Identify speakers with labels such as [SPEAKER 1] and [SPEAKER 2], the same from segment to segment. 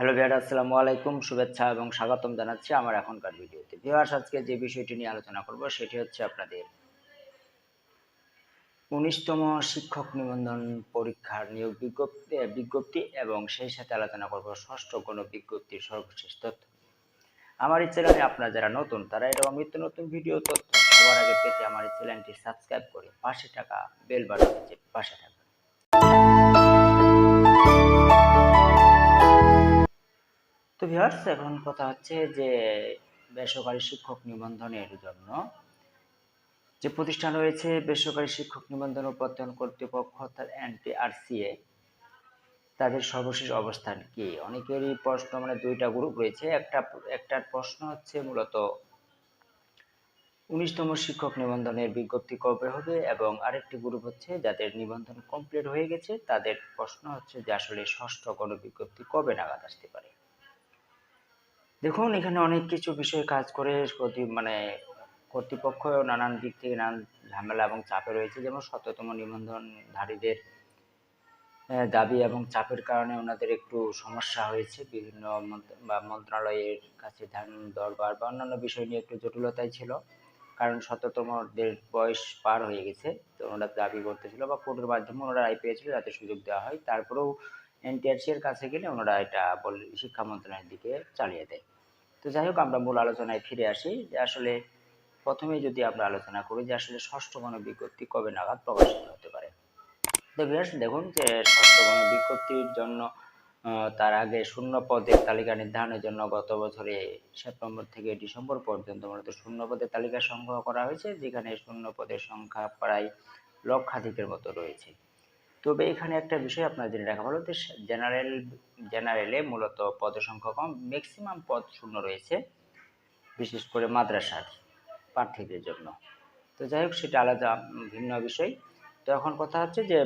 [SPEAKER 1] Hello ভিয়ার আসসালামু আলাইকুম, শুভেচ্ছা এবং স্বাগতম জানাচ্ছি আমার এখনকার ভিডিওতে। ভিউয়ার্স, আজকে যে বিষয়টি নিয়ে আলোচনা করব সেটি হচ্ছে আপনাদের উনিশতম শিক্ষক নিবন্ধন পরীক্ষার নিয়োগ বিজ্ঞপ্তি বিজ্ঞপ্তি এবং সেই সাথে আলোচনা করব ষষ্ঠ গণ বিজ্ঞপ্তির সর্বশেষ তথ্য আমার এই চ্যানেলে আপনারা যারা নতুন, তারা এরকম নিত্য নতুন ভিডিও তথ্য সবার আগে পেতে আমার এই চ্যানেলটি সাবস্ক্রাইব করে পাশে টাকা বেল বাটনে পাশে থাকবেন। তো ভিউয়ার্স এখন কথা হচ্ছে যে বেসরকারি শিক্ষক নিবন্ধনের জন্য। যে প্রতিষ্ঠান রয়েছে বেসরকারি শিক্ষক নিবন্ধন ও প্রত্যয়ন কর্তৃপক্ষ অর্থাৎ এনটিআরসিএ, তাদের সর্বশেষ অবস্থান কি? অনেকেরই প্রশ্ন মানে দুইটা গ্রুপ রয়েছে। একটা, একটার প্রশ্ন হচ্ছে মূলত উনিশতম শিক্ষক নিবন্ধনের বিজ্ঞপ্তি কবে হবে এবং আরেকটি গ্রুপ হচ্ছে যাদের নিবন্ধন কমপ্লিট হয়ে গেছে, তাদের প্রশ্ন হচ্ছে যে আসলে ষষ্ঠ কোনো বিজ্ঞপ্তি কবে নাগাদ আসতে পারে? দেখুন, এখানে অনেক কিছু বিষয় কাজ করে মানে কর্তৃপক্ষ নানান দিক থেকে নানান ঝামেলা এবং চাপে রয়েছে। যেমন শততম নিবন্ধনধারীদের দাবি এবং চাপের কারণে ওনাদের একটু সমস্যা হয়েছে। বিভিন্ন বা মন্ত্রণালয়ের কাছে ধান দরবার বা অন্যান্য বিষয় নিয়ে একটু জটিলতাই ছিল। কারণ শততমদের বয়স পার হয়ে গেছে, তো ওনারা দাবি করতেছিল বা কোর্টের মাধ্যমে ওনারা রায় পেয়েছিল যাতে সুযোগ দেওয়া হয়। তারপরেও এনটিআরসি এর কাছে গেলে ওনারা এটা শিক্ষা মন্ত্রণালয়ের দিকে চালিয়ে দেয়। তো যাই হোক, আমরা মূল আলোচনায় ফিরে আসি যে আসলে প্রথমে যদি আমরা আলোচনা করি যে আসলে ষষ্ঠ গণ বিজ্ঞপ্তি কবে নাগাদ প্রকাশিত হতে পারে। দেখুন যে ষষ্ঠ গণ বিজ্ঞপ্তির জন্য তার আগে শূন্য পদের তালিকা নির্ধারণের জন্য গত বছরে সেপ্টেম্বর থেকে ডিসেম্বর পর্যন্ত মূলত শূন্য পদের তালিকা সংগ্রহ করা হয়েছে, যেখানে শূন্য পদের সংখ্যা প্রায় লক্ষাধিকের মতো রয়েছে। তবে এখানে একটা বিষয় আপনার জেনে রাখা ভালো, যে জেনারেল জেনারেলে মূলত পদ সংখ্যা কম ম্যাক্সিমাম পদ শূন্য রয়েছে, বিশেষ করে মাদ্রাসার প্রার্থীদের জন্য। তো যাই হোক, সেটা আলাদা ভিন্ন বিষয়। তো এখন কথা হচ্ছে যে,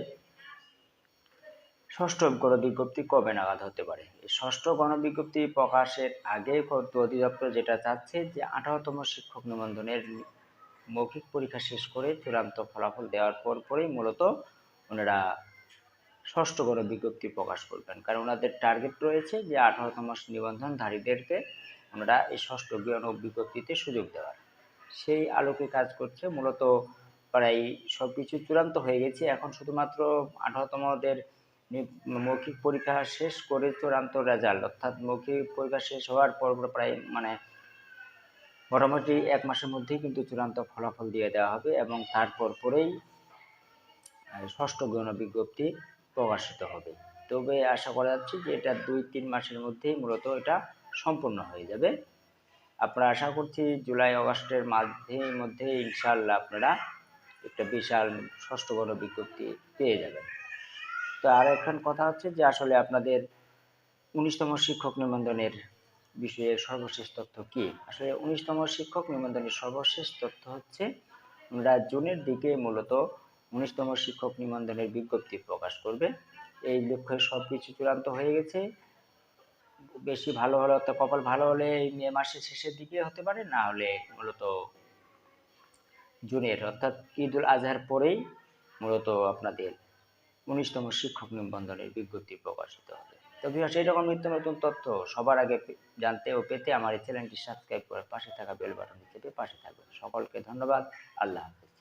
[SPEAKER 1] ষষ্ঠ গণবিজ্ঞপ্তি কবে নাগাদ হতে পারে? ষষ্ঠ গণবিজ্ঞপ্তি প্রকাশের আগে অধিদপ্তর যেটা চাচ্ছে, যে আঠারোতম শিক্ষক নিবন্ধনের মৌখিক পরীক্ষা শেষ করে চূড়ান্ত ফলাফল দেওয়ার পর পরেই মূলত ওনারা ষষ্ঠ গণ বিজ্ঞপ্তি প্রকাশ করবেন। কারণ ওনাদের টার্গেট রয়েছে যে আঠারোতম নিবন্ধনধারীদেরকে আমরা এই ষষ্ঠ গণ বিজ্ঞপ্তিতে সুযোগ দেওয়ার। সেই আলোকে কাজ করছে, মূলত প্রায় সব কিছু চূড়ান্ত হয়ে গেছে। এখন শুধুমাত্র আঠারোতমদের মৌখিক পরীক্ষা শেষ করে চূড়ান্ত রেজাল্ট অর্থাৎ মৌখিক পরীক্ষা শেষ হওয়ার পর প্রায় মানে মোটামুটি এক মাসের মধ্যেই কিন্তু চূড়ান্ত ফলাফল দিয়ে দেওয়া হবে এবং তারপর পরেই ষষ্ঠ গণ বিজ্ঞপ্তি প্রকাশিত হবে। তবে আশা করা যাচ্ছে যে এটা দুই, তিন মাসের মধ্যেই মূলত এটা সম্পূর্ণ হয়ে যাবে। আপনারা আশা করছি জুলাই আগস্টের মাঝে মধ্যে ইনশাল্লাহ আপনারা একটা বিশাল ষষ্ঠ গণ বিজ্ঞপ্তি পেয়ে যাবেন। তো আর একখান কথা হচ্ছে যে আসলে আপনাদের উনিশতম শিক্ষক নিবন্ধনের বিষয়ে সর্বশেষ তথ্য কি? আসলে উনিশতম শিক্ষক নিবন্ধনের সর্বশেষ তথ্য হচ্ছে, আমরা জুনের দিকে মূলত উনিশতম শিক্ষক নিবন্ধনের বিজ্ঞপ্তি প্রকাশ করবে। এই লক্ষ্যে সব কিছু চূড়ান্ত হয়ে গেছে। বেশি ভালো হলে অর্থাৎ কপাল ভালো হলে এই মে মাসের শেষের দিকে হতে পারে, না হলে মূলত জুনের, অর্থাৎ ঈদুল আজহার পরেই মূলত আপনাদের উনিশতম শিক্ষক নিবন্ধনের বিজ্ঞপ্তি প্রকাশিত হবে। তো ভিউয়ার্স এইরকম নিত্য নতুন তথ্য সবার আগে জানতে ও পেতে আমার এই চ্যানেলটি সাবস্ক্রাইব করে পাশে থাকা বেল বাটন চেপে পাশে থাকবেন। সকলকে ধন্যবাদ। আল্লাহ হাফেজ।